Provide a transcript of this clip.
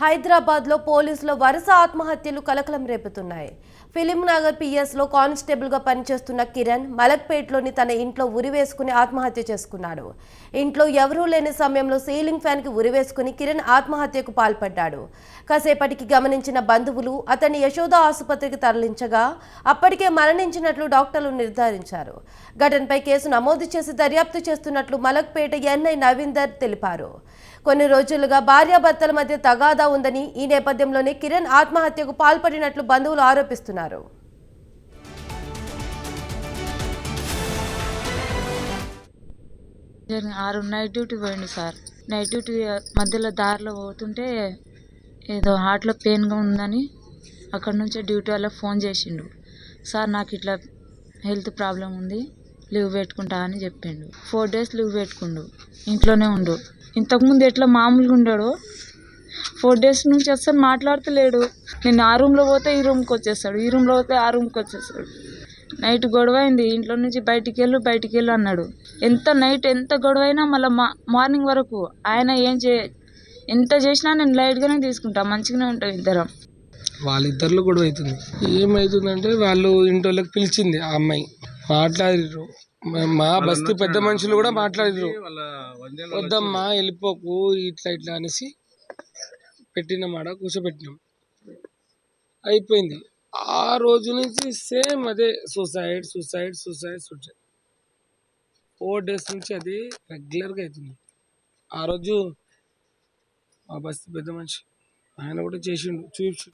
హైదరాబాద్లో పోలీసుల వరుస ఆత్మహత్యలు కలకలం రేపుతున్నాయి. ఫిలిం నగర్ పిఎస్లో కానిస్టేబుల్గా పనిచేస్తున్న కిరణ్ మలక్పేట్లోని తన ఇంట్లో ఉరివేసుకుని ఆత్మహత్య చేసుకున్నాడు. ఇంట్లో ఎవరూ లేని సమయంలో సీలింగ్ ఫ్యాన్కి ఉరివేసుకుని కిరణ్ ఆత్మహత్యకు పాల్పడ్డాడు. కాసేపటికి గమనించిన బంధువులు అతన్ని యశోద ఆసుపత్రికి తరలించగా అప్పటికే మరణించినట్లు డాక్టర్లు నిర్ధారించారు. ఘటనపై కేసు నమోదు చేసి దర్యాప్తు చేస్తున్నట్లు మలక్పేట ఎన్ఐ నవీందర్ తెలిపారు. కొన్ని రోజులుగా భార్యాభర్తల మధ్య తగాదా ఉందని ఈ నేపథ్యంలోనే కిరణ్ ఆత్మహత్యకు పాల్పడినట్లు బంధువులు ఆరోపిస్తున్నారు. ఆరు నైట్ డ్యూటీ పోయిండు సార్. నైట్ డ్యూటీ మధ్యలో దారిలో పోతుంటే ఏదో హార్ట్లో పెయిన్గా ఉందని అక్కడ నుంచే డ్యూటీ వాళ్ళకి ఫోన్ చేసిండు. సార్ నాకు ఇట్లా హెల్త్ ప్రాబ్లం ఉంది లీవ్ పెట్టుకుంటా అని చెప్పిండు. ఫోర్ డేస్ లీవ్ పెట్టుకుండు. ఇంట్లోనే ఉండు. ఇంతకుముందు ఎట్లా మామూలుగా ఉండాడో? ఫోర్ డేస్ నుంచి అసలు మాట్లాడతలేడు. నేను ఆ రూమ్లో పోతే ఈ రూమ్కి వచ్చేస్తాడు ఈ రూమ్లో పోతే ఆ రూమ్కి వచ్చేస్తాడు. నైట్ గొడవ అయింది ఇంట్లో నుంచి బయటికి వెళ్ళు బయటికి వెళ్ళు అన్నాడు. ఎంత నైట్ ఎంత గొడవ అయినా మళ్ళీ మా మార్నింగ్ వరకు ఆయన ఏం చే ఎంత చేసినా నేను లైట్గానే తీసుకుంటా మంచిగానే ఉంటాం ఇద్దరం. వాళ్ళిద్దరిలో గొడవ అవుతుంది. ఏమవుతుందంటే వాళ్ళు ఇంటోళ్ళకి పిలిచింది ఆ అమ్మాయి. మాట్లాడిర్రు. మా- బస్తీ పెద్ద మనుషులు కూడా మాట్లాడిర్రు. వద్దమ్మా వెళ్ళిపోకు ఇట్లా ఇట్లా అనేసి పెట్టినాం ఆడ కూర్చోబెట్టినాం. అయిపోయింది. ఆ రోజు నుంచి సేమ్ అదే suicide suicide suicide suicide. Four days నుంచి అది రెగ్యులర్గా అవుతుంది ఆ రోజు మా బస్తీ పెద్ద మనిషి ఆయన కూడా చేసిండు చూసి